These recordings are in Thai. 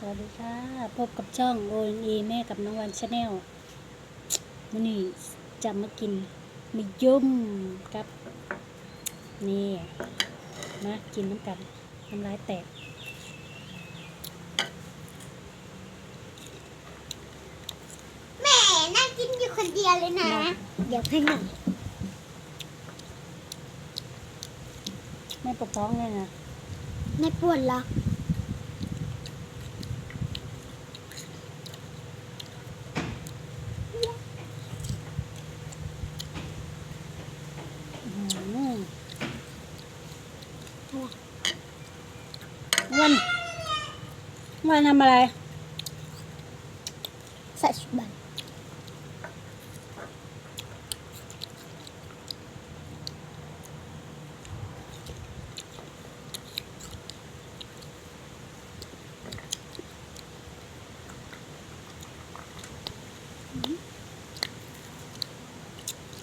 สวัสดีค่ะ พบกับช่องโอเอแม่กับน้องวันชาแนลวันนี้จะมากินมียุ่มกับ นี่มากินน้ำกันน้ำลายแตกแม่นั่งกินอยู่คนเดียวเลยนะ เดี๋ยวให้หน่อยไม่ปกท้องเลยนะ ไม่ปวดหรอกอื้อหือวัน วันทำอะไรใส่ชุดบัน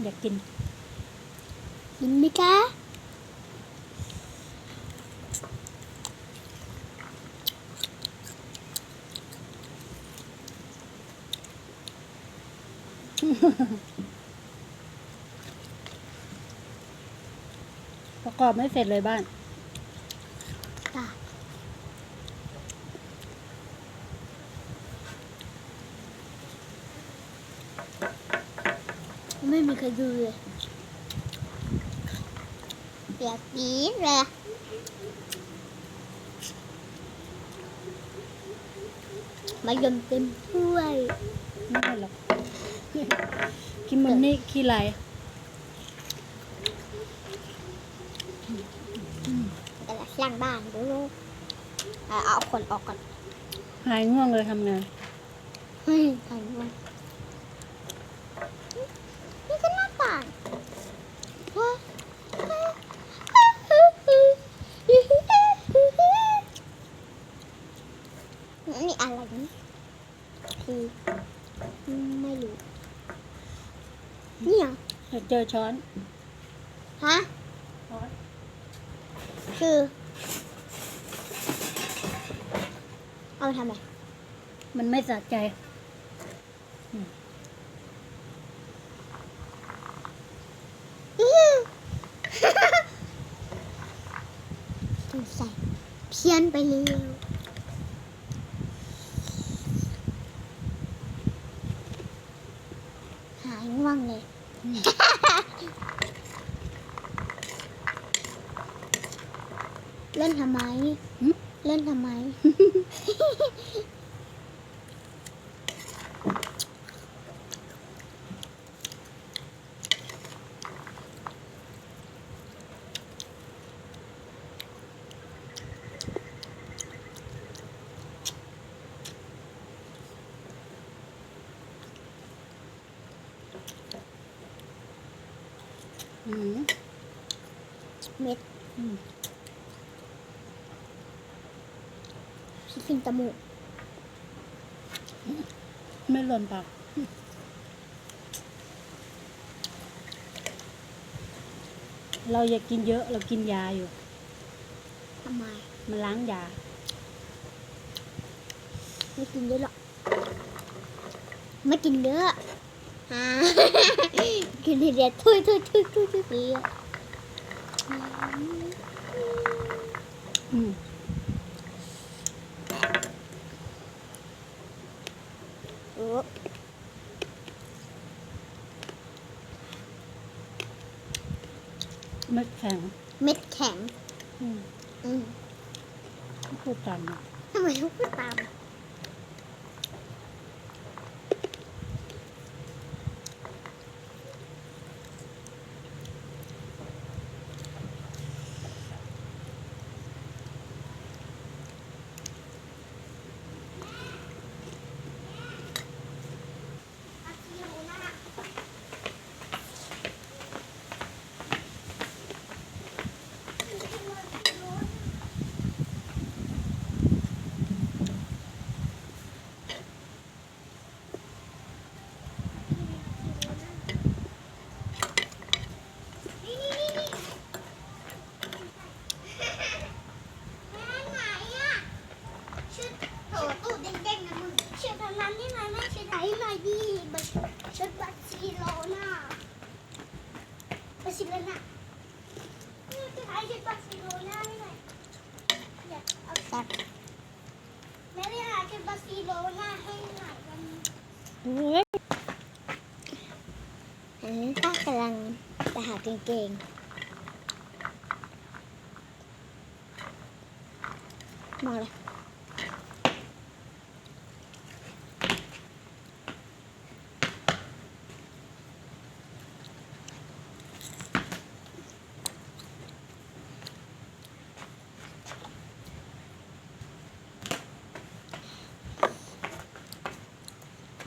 อยากกินกินไหมคะ ประกอบไม่เสร็จเลยบ้าน จ้ะไม่มีใครดูเลยเปียกปี๊ดเลยมายมเต็มถ้วย ไม่ได้หรอก กินมันนี่ขี้ไรแต่ละสร้างบ้านดูเอาเอาคนออกก่อนหายง่วงเลยทำงานเฮ้ยใครมันนี่ก็หน้าต่างว้านี่อะไรนี่คือไม่รู้นี่ เหรออยากเจอช้อน ฮะคือ เอาไปทำไมมันไม่สะใจสงสัยเพี้ยนไปเร็วหายง่วงเลย อืม เล่นทำไม หึ เล่นทำไม อืม เม็ดอืมพี่ฟินจมูกไม่หล่นปากเราอยากกินเยอะเรากินยาอยู่ ทำไม มันล้างยา ไม่กินเยอะหรอก ไม่กินเยอะอ่ากินทีเดียวทุยทุยทุยทุยทุย ทุยอะ อืม โอ้ เม็ดแข็ง เม็ดแข็ง อืม อืม พูดกันนะ ทำไมต้องพูดตาม อ ตูดเด้งๆนะมึงเชื่อทางนั้นที่ไหนแม่เชื่อไหนหน่อยดิบัสชุดบาร์เซโลนาบาร์เซโลนาเชื่อไหนชุดบาร์เซโลนาให้หน่อยอยากเอาตัดแม่ได้หาเก็บาร์เซโลนาให้หน่อยวันนี้อ้ยอันนี้ป้ากำลังจะหากางเกงมาเลย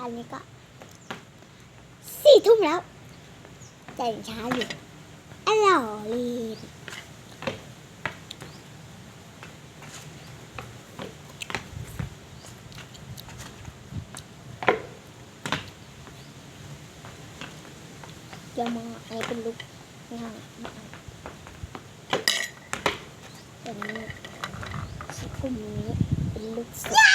อนนี้ก็สี่ทุ่มแล้วใจยังช้าอยู่อร่อยเลยเดี๋ยวมาอันนี้เป็นลูกง่ายอันนี้ชิคกุ้งนี้เป็นลูกสุด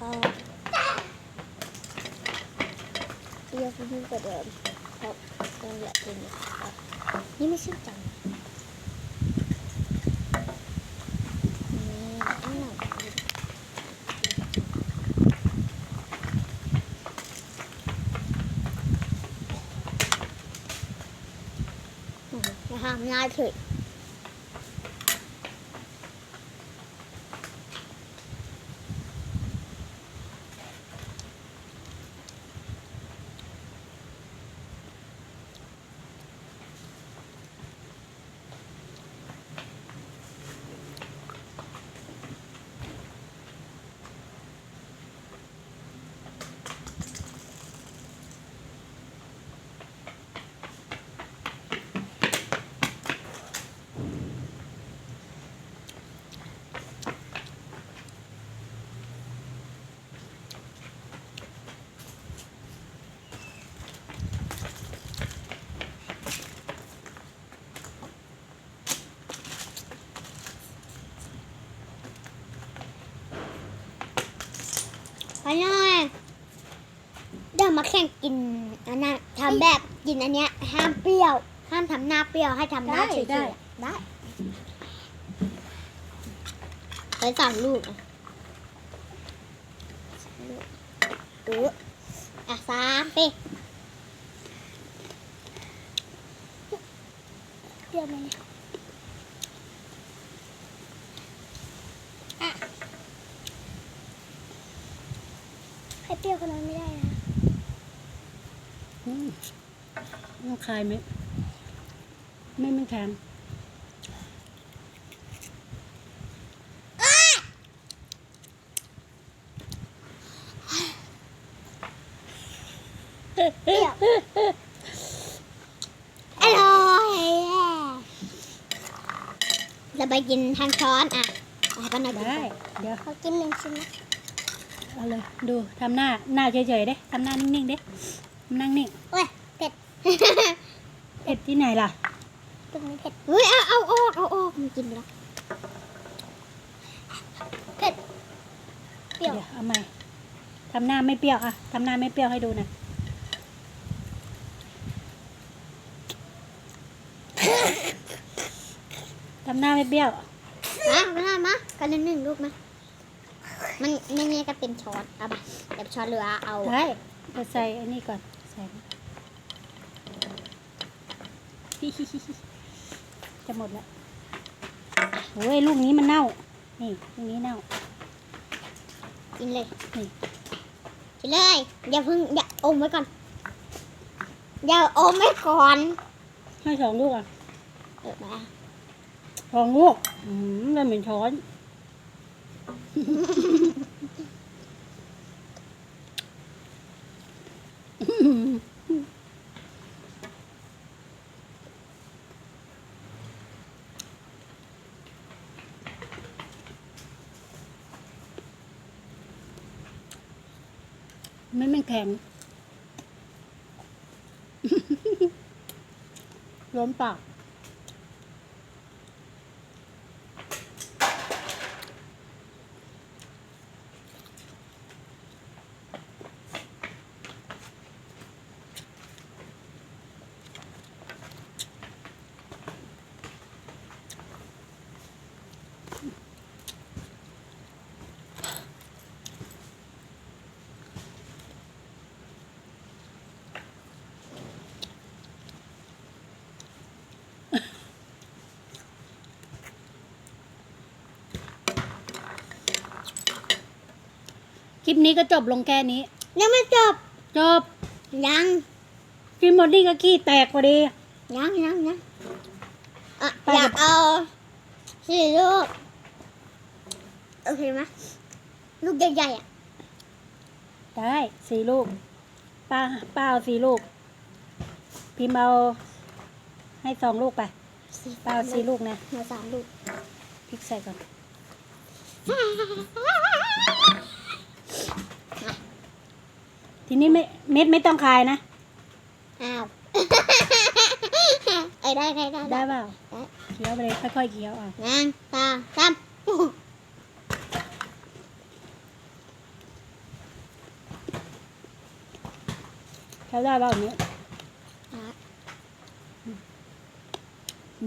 ก็เรี ยกยิ่งกว่าเดิมเพราะต้องอยากกินอีกครับนี่ไม่ชื่จังนี่อันหน่อยอืมนะคะง่ายเถอะ ข่งกินอันนั้นทำแบบกินอันเนี้ยห้ามเปรี้ยว ห้ามทำหน้าเปรี้ยวให้ทำหน้าได้เฉยๆได้ ได้ไปสามลูกอะสามลูกดูอะสามไปเปรี้ยวไหมเนี่ยอะให้เปรี้ยวขนาดนั้นไม่ได้นะ อืมต้องคายไหมไม่ไม่แข็งเปรี้ยวอร่อยเราไปกินทางช้อนอะเอาให้ป้าหน่อยกินได้ก่อนเดี๋ยวเขากินหนึ่งชิ้นนะเอาเลย ดูทำหน้า หน้าเฉยๆเด้ทำหน้านิ่งๆเด้ นั่งนิ่งโอ้ยเผ็ด เผ็ดที่ไหนล่ะ ตรงนี้เผ็ดเฮ้ยเอาเอาออกเอาออกมันกินไปแล้วเผ็ด เปรี้ยวเดี๋ยวเอาใหม่ทำหน้าไม่เปรี้ยวอะทำหน้าไม่เปรี้ยวให้ดูหนะทำหน้าไม่เปรี้ยว มาไม่ได้มากันหนึ่งลูกมา มันไม่เนี่ยก็เป็นช้อนเอาไปเดี๋ยวช้อนเหลือเอา ได้จะใส่อันนี้ก่อนใส่ จะหมดแล้วโอ้ยลูกนี้มันเน่า นี่ลูกนี้เน่า กินเลยนี่กินเลย อย่าเพิ่งอย่าอมไว้ก่อน อย่าอมไว้ก่อน ให้สองลูกอะเออมาสองลูก อืมมันเหมือนช้อน ไม่ไม่แข็ง ล้มปาก ลิปนี้ก็จบลงแค่นี้ ยังไม่จบ จบยังกินหมดนี่ก็ขี้แตกพอดี ยังยังยังอะไปอยากเอาสี่ลูกโอเคไหมลูกใหญ่ๆอะได้สี่ลูกป้าป้าเอาสี่ลูก พิมพ์เอาให้สองลูกไปสี่ป้าเอาสี่ลูกนะหนูสามลูกพริกใส่ก่อน ทีนี้ไม่เม็ดไม่ต้องคายนะ อ้าวไอ้ยได้ได้ได้ได้เปล่าได้เคี้ยวไปเลยค่อยๆเคี้ยวเอางานตาตามเคี้ยวได้เปล่าอันนี้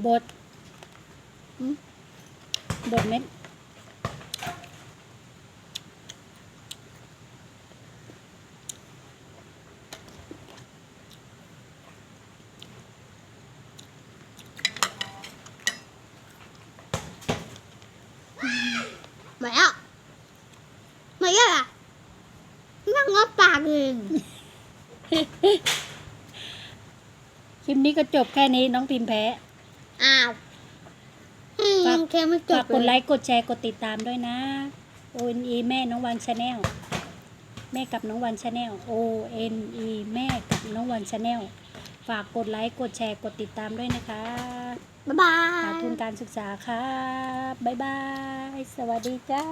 บดบดเม็ด ไม่อะไม่อะนั่งงอปากเอง คลิปนี้ก็ จบแค่นี้น้องพิมพ์แพ้ อ้าวอืมฝากแค่ไม่จฝาบกกดไลค์กดแชร์กดติดตามด้วยนะ O N E แม่น้องวันชาแนลแม่กับน้องวันชาแนล O N E แม่กับน้องวันชาแนลฝากกดไลค์กดแชร์กดติดตามด้วยนะคะ บ๊ายบาหายทุนการศึกษาครับบ๊ายบาย สวัสดีจ้า